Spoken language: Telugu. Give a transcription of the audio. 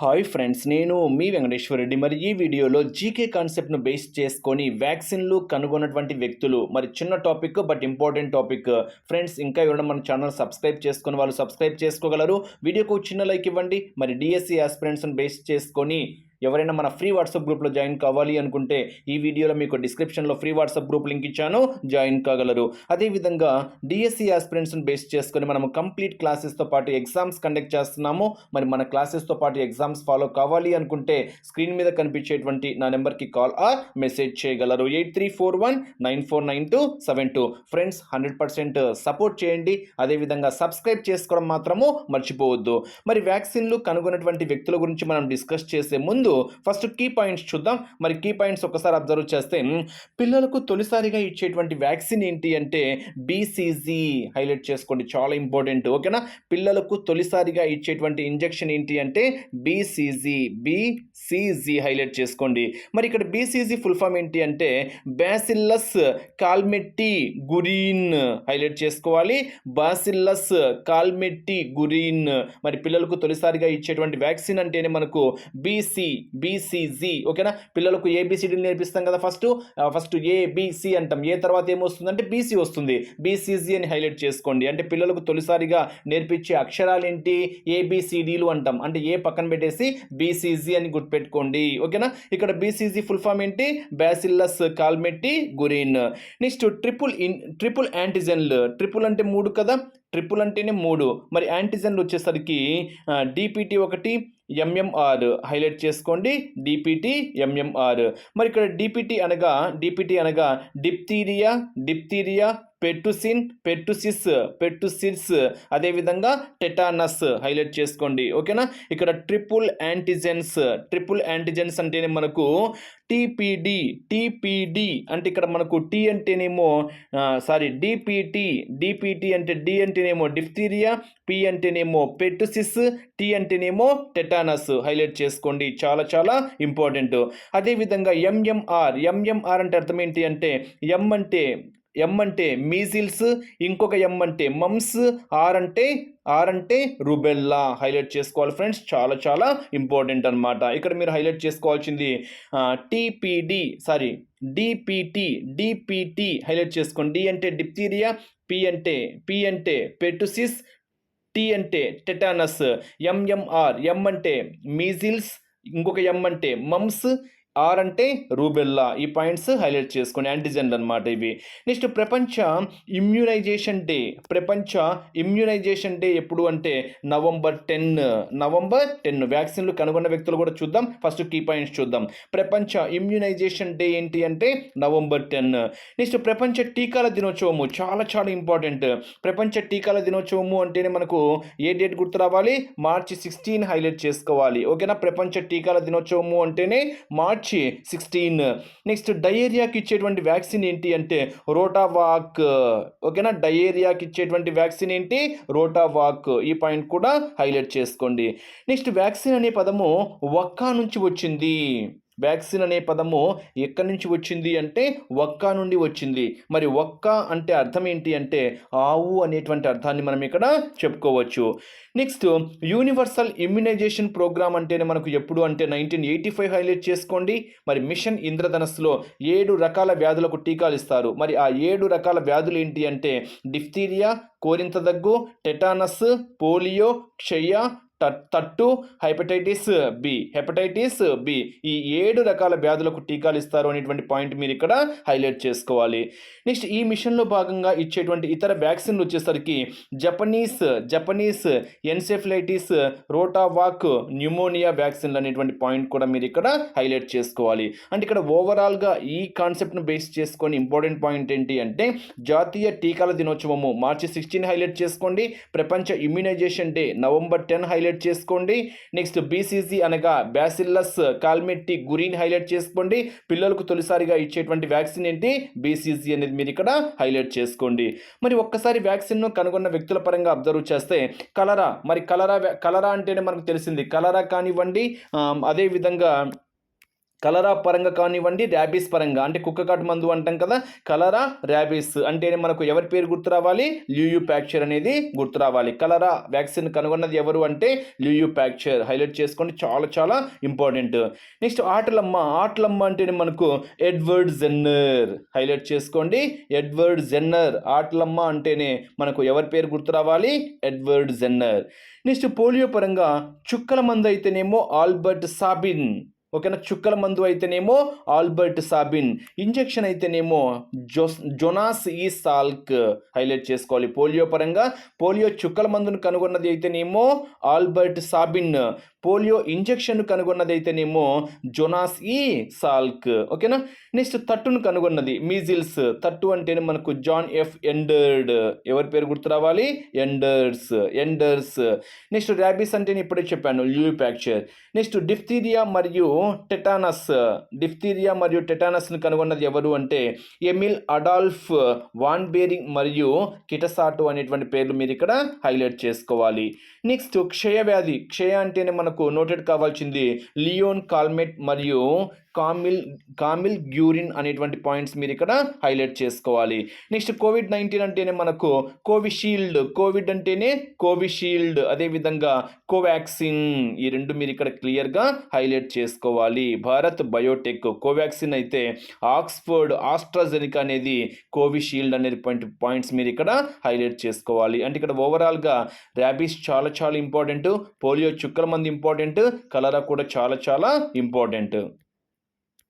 హాయ్ ఫ్రెండ్స్ నేను మీ వెంకటేశ్వర రెడ్డి మరి ఈ వీడియోలో జీకే కాన్సెప్ట్ను బేస్ చేసుకొని వ్యాక్సిన్లు కనుగొన్నటువంటి వ్యక్తులు మరి చిన్న topic but important topic. Friends ఇంకా ఎవరైనా మన ఛానల్ సబ్స్క్రైబ్ చేసుకుని వాళ్ళు సబ్స్క్రైబ్ చేసుకోగలరు. వీడియోకు చిన్న లైక్ ఇవ్వండి. మరి డిఎస్సి ఆస్పిరెంట్స్ను బేస్ చేసుకొని ఎవరైనా మన ఫ్రీ వాట్సాప్ గ్రూప్లో జాయిన్ కావాలి అనుకుంటే ఈ వీడియోలో మీకు డిస్క్రిప్షన్లో ఫ్రీ వాట్సాప్ గ్రూప్ లింక్ ఇచ్చాను. జాయిన్ కాగలరు. అదేవిధంగా డిఎస్సి ఆస్పిరెంట్స్ని బేస్ చేసుకొని మనం కంప్లీట్ క్లాసెస్తో పాటు ఎగ్జామ్స్ కండక్ట్ చేస్తున్నాము. మరి మన క్లాసెస్తో పాటు ఎగ్జామ్స్ ఫాలో కావాలి అనుకుంటే స్క్రీన్ మీద కనిపించేటువంటి నా నెంబర్కి కాల్ ఆర్ మెసేజ్ చేయగలరు. Eight three four one nine four nine two seven two friends hundred percent support చేయండి. అదేవిధంగా సబ్స్క్రైబ్ చేసుకోవడం మాత్రము మర్చిపోవద్దు. మరి వ్యాక్సిన్లు కనుగొన్నటువంటి వ్యక్తుల గురించి మనం డిస్కస్ చేసే ముందు ఫస్ట్ కీ పాయింట్స్ చూద్దాం. మరి కీ పాయింట్స్ ఒకసారి అబ్జర్వ్ చేస్తే పిల్లలకు తొలిసారిగా ఇచ్చేటువంటి వ్యాక్సిన్ ఏంటి అంటే బీసీజీ హైలైట్ చేసుకోండి. చాలా ఇంపార్టెంట్ ఓకేనా? పిల్లలకు తొలిసారిగా ఇచ్చేటువంటి ఇంజెక్షన్ ఏంటి అంటే బీసీజీ బీసీజీ హైలైట్ చేసుకోండి. మరి ఇక్కడ బీసీజీ ఫుల్ ఫామ్ ఏంటి అంటే బ్యాసిల్లస్ కాల్మెట్టి గురీన్ హైలైట్ చేసుకోవాలి. బాసిల్లస్ కాల్మెట్టి గురీన్ మరి పిల్లలకు తొలిసారిగా ఇచ్చేటువంటి వ్యాక్సిన్ అంటేనే మనకు బీసీ బీసీజీ ఓకేనా? పిల్లలకు ఏబిసిడీలు నేర్పిస్తాం కదా ఫస్ట్ ఫస్ట్ ఏబిసి అంటాం. ఏ తర్వాత ఏమొస్తుంది అంటే బీసీ వస్తుంది. బీసీజీ అని హైలైట్ చేసుకోండి. అంటే పిల్లలకు తొలిసారిగా నేర్పించే అక్షరాలు ఏంటి ఏబిసిడీలు అంటాం. అంటే ఏ పక్కన పెట్టేసి బీసీజీ అని గుర్తుపెట్టుకోండి. ఓకేనా? ఇక్కడ బీసీజీ ఫుల్ ఫామ్ ఏంటి? Bacillus Calmette Guerin next triple in triple యాంటిజెన్లు triple అంటే మూడు కదా? ట్రిపుల్ అంటేనే మూడు. మరి యాంటిజెన్లు వచ్చేసరికి డిపిటి ఒకటి ఎంఎంఆర్ హైలైట్ చేసుకోండి. డిపిటి ఎంఎంఆర్ మరి ఇక్కడ డిపిటి అనగా డిపిటి అనగా డిప్తీరియా డిప్తీరియా పెట్టుసిన్ పెట్టుసిస్ పెట్టుసిస్ అదేవిధంగా టెటానస్ హైలైట్ చేసుకోండి. ఓకేనా? ఇక్కడ ట్రిపుల్ యాంటిజెన్స్ ట్రిపుల్ యాంటిజెన్స్ అంటేనే మనకు టీపీడి టీపీడి అంటే ఇక్కడ మనకు టీ అంటేనేమో సారీ డిపిటి డిపిటి అంటే డి అంటేనేమో డిఫ్తీరియా పి అంటేనేమో పెట్టుసిస్ టీ అంటేనేమో టెటానస్. హైలైట్ చేసుకోండి. చాలా చాలా ఇంపార్టెంట్. అదేవిధంగా ఎంఎంఆర్ ఎంఎంఆర్ అంటే అర్థం ఏంటి అంటే ఎం అంటే ఎం అంటే మీజిల్స్ ఇంకొక ఎం అంటే మమ్స్ ఆర్ అంటే ఆర్ అంటే రుబెల్లా హైలైట్ చేసుకోవాలి ఫ్రెండ్స్ చాలా చాలా ఇంపార్టెంట్ అన్నమాట. ఇక్కడ మీరు హైలైట్ చేసుకోవాల్సింది TPD sorry DPT DPT highlight చేసుకోండి. డి అంటే డిప్తీరియా పి అంటే పి అంటే పెటుసిస్ టి అంటే టెటానస్ ఎంఎంఆర్ ఎం అంటే మీజిల్స్ ఇంకొక ఎం అంటే మమ్స్ ఆర్ అంటే రూబెల్లా. ఈ పాయింట్స్ హైలైట్ చేసుకుని యాంటీజెన్ అనమాట ఇవి. నెక్స్ట్ ప్రపంచ ఇమ్యూనైజేషన్ డే. ప్రపంచ ఇమ్యూనైజేషన్ డే ఎప్పుడు అంటే నవంబర్ టెన్. November ten. వ్యాక్సిన్లు కనుగొన్న వ్యక్తులు కూడా చూద్దాం. ఫస్ట్ కీ పాయింట్స్ చూద్దాం. ప్రపంచ ఇమ్యూనైజేషన్ డే ఏంటి అంటే నవంబర్ టెన్. నెక్స్ట్ ప్రపంచ టీకాల దినోత్సవము. చాలా చాలా ఇంపార్టెంట్. ప్రపంచ టీకాల దినోత్సవము అంటేనే మనకు ఏ డేట్ గుర్తు రావాలి? మార్చి సిక్స్టీన్ హైలైట్ చేసుకోవాలి. ఓకేనా? ప్రపంచ టీకాల దినోత్సవము అంటేనే మార్చ్ సిక్స్టీన్ నెక్స్ట్ డయేరియాకి ఇచ్చేటువంటి వ్యాక్సిన్ ఏంటి అంటే రోటావాక్ ఓకేనా డయేరియాకి ఇచ్చేటువంటి వ్యాక్సిన్ ఏంటి? రోటావాక్ ఈ పాయింట్ కూడా హైలైట్ చేసుకోండి. నెక్స్ట్ వ్యాక్సిన్ అనే పదము వక్కా నుంచి వచ్చింది. వ్యాక్సిన్ అనే పదము ఎక్కడి నుంచి వచ్చింది అంటే వక్కా నుండి వచ్చింది. మరి ఒక్క అంటే అర్థం ఏంటి అంటే ఆవు అనేటువంటి అర్థాన్ని మనం ఇక్కడ చెప్పుకోవచ్చు. నెక్స్ట్ యూనివర్సల్ ఇమ్యునైజేషన్ ప్రోగ్రామ్ అంటేనే మనకు ఎప్పుడు అంటే నైన్టీన్ ఎయిటీ ఫైవ్ హైలైట్ చేసుకోండి. మరి మిషన్ ఇంద్రధనస్సులో ఏడు రకాల వ్యాధులకు టీకాలు ఇస్తారు. మరి ఆ ఏడు రకాల వ్యాధులు ఏంటి అంటే డిఫ్తీరియా కోరింత దగ్గు టెటానస్ పోలియో క్షయ తట్టు హెపటైటిస్ బి. Hepatitis B. ఈ ఏడు రకాల వ్యాధులకు టీకాలు ఇస్తారు అనేటువంటి పాయింట్ మీరు ఇక్కడ హైలైట్ చేసుకోవాలి. నెక్స్ట్ ఈ మిషన్లో భాగంగా ఇచ్చేటువంటి ఇతర వ్యాక్సిన్లు వచ్చేసరికి Japanese Japanese encephalitis Rotavac pneumonia వ్యాక్సిన్లు అనేటువంటి పాయింట్ కూడా మీరు ఇక్కడ హైలైట్ చేసుకోవాలి. అంటే ఇక్కడ ఓవరాల్గా ఈ కాన్సెప్ట్ను బేస్ చేసుకొని ఇంపార్టెంట్ పాయింట్ ఏంటి అంటే జాతీయ టీకాల దినోత్సవము మార్చి సిక్స్టీన్ హైలైట్ చేసుకోండి. ప్రపంచ immunisation day November ten highlight highlight చేసుకోండి. నెక్స్ట్ బీసీజీ అనగా బ్యాసిల్లస్ కాల్మెట్టి గురీన్ హైలైట్ చేసుకోండి. పిల్లలకు తొలిసారిగా ఇచ్చేటువంటి వ్యాక్సిన్ ఏంటి? బీసీజీ అనేది మీరు ఇక్కడ హైలైట్ చేసుకోండి. మరి ఒక్కసారి వ్యాక్సిన్ను కనుగొన్న వ్యక్తుల పరంగా అబ్జర్వ్ చేస్తే కలరా? మరి కలరా కలరా అంటేనే మనకు తెలిసింది. కలరా కానివ్వండి అదేవిధంగా కలరా పరంగా కానివ్వండి ర్యాబీస్ పరంగా. అంటే కుక్క కాటు మందు అంటాం కదా కలరా ర్యాబీస్. అంటేనే మనకు ఎవరి పేరు గుర్తు రావాలి? లియూ ప్యాక్చర్ అనేది గుర్తు రావాలి. కలరా వ్యాక్సిన్ కనుగొన్నది ఎవరు అంటే లియూ ప్యాక్చర్. హైలైట్ చేసుకోండి. చాలా చాలా ఇంపార్టెంట్. నెక్స్ట్ ఆటలమ్మ. ఆటలమ్మ అంటేనే మనకు ఎడ్వర్డ్ జెన్నర్. హైలైట్ చేసుకోండి. Edward Jenner. ఆటలమ్మ అంటేనే మనకు ఎవరి పేరు గుర్తు రావాలి? Edward Jenner. నెక్స్ట్ పోలియో పరంగా చుక్కల మందు అయితేనేమో ఆల్బర్ట్ సాబిన్. ఓకేనా? చుక్కల మందు అయితేనేమో ఆల్బర్ట్ సాబిన్ ఇంజెక్షన్ అయితేనేమో జోస్ జొనాస్ ఈ సాల్క్ హైలైట్ చేసుకోవాలి. పోలియో పరంగా పోలియో చుక్కల మందును కనుగొన్నది అయితేనేమో ఆల్బర్ట్ సాబిన్. పోలియో ఇంజెక్షన్ కనుగొన్నదైతేనేమో జొనాస్ ఈ సాల్క్ ఓకేనా? నెక్స్ట్ తట్టును కనుగొన్నది మీజిల్స్. తట్టు అంటేనే మనకు జాన్ ఎఫ్ ఎండర్డ్. ఎవరి పేరు గుర్తు రావాలి? Ender Ender. నెక్స్ట్ ర్యాబీస్ అంటే నేను ఇప్పుడే చెప్పాను ల్యూ ప్యాక్చర్ నెక్స్ట్ డిఫ్తీరియా మరియు టెటానస్. డిఫ్తీరియా మరియు టెటానస్ను కనుగొన్నది ఎవరు అంటే ఎమిల్ అడాల్ఫ్ వాన్ బేరింగ్ మరియు కిటసాటు అనేటువంటి పేర్లు మీరు ఇక్కడ హైలైట్ చేసుకోవాలి. నెక్స్ట్ క్షయ వ్యాధి క్షయ అంటేనే మనకు నోటెడ్ కావాల్సింది లియోన్ కాల్మెట్ మరియు కామిల్ కామిల్ గ్యూరిన్ అనేటువంటి పాయింట్స్ మీరు ఇక్కడ హైలైట్ చేసుకోవాలి. నెక్స్ట్ కోవిడ్ నైన్టీన్ అంటేనే మనకు కోవిషీల్డ్ కోవిడ్ అంటేనే కోవిషీల్డ్ అదేవిధంగా కోవాక్సిన్ ఈ రెండు మీరు ఇక్కడ క్లియర్గా హైలైట్ చేసుకోవాలి. భారత్ బయోటెక్ కోవాక్సిన్ అయితే ఆక్స్ఫర్డ్ ఆస్ట్రాజెనికా అనేది కోవిషీల్డ్ అనేది పాయింట్ పాయింట్స్ మీరు ఇక్కడ హైలైట్ చేసుకోవాలి. అంటే ఇక్కడ ఓవరాల్గా ర్యాబీస్ చాలా చాలా ఇంపార్టెంట్ పోలియో చుక్కల మంది ఇంపార్టెంట్ కలరా కూడా చాలా చాలా ఇంపార్టెంట్.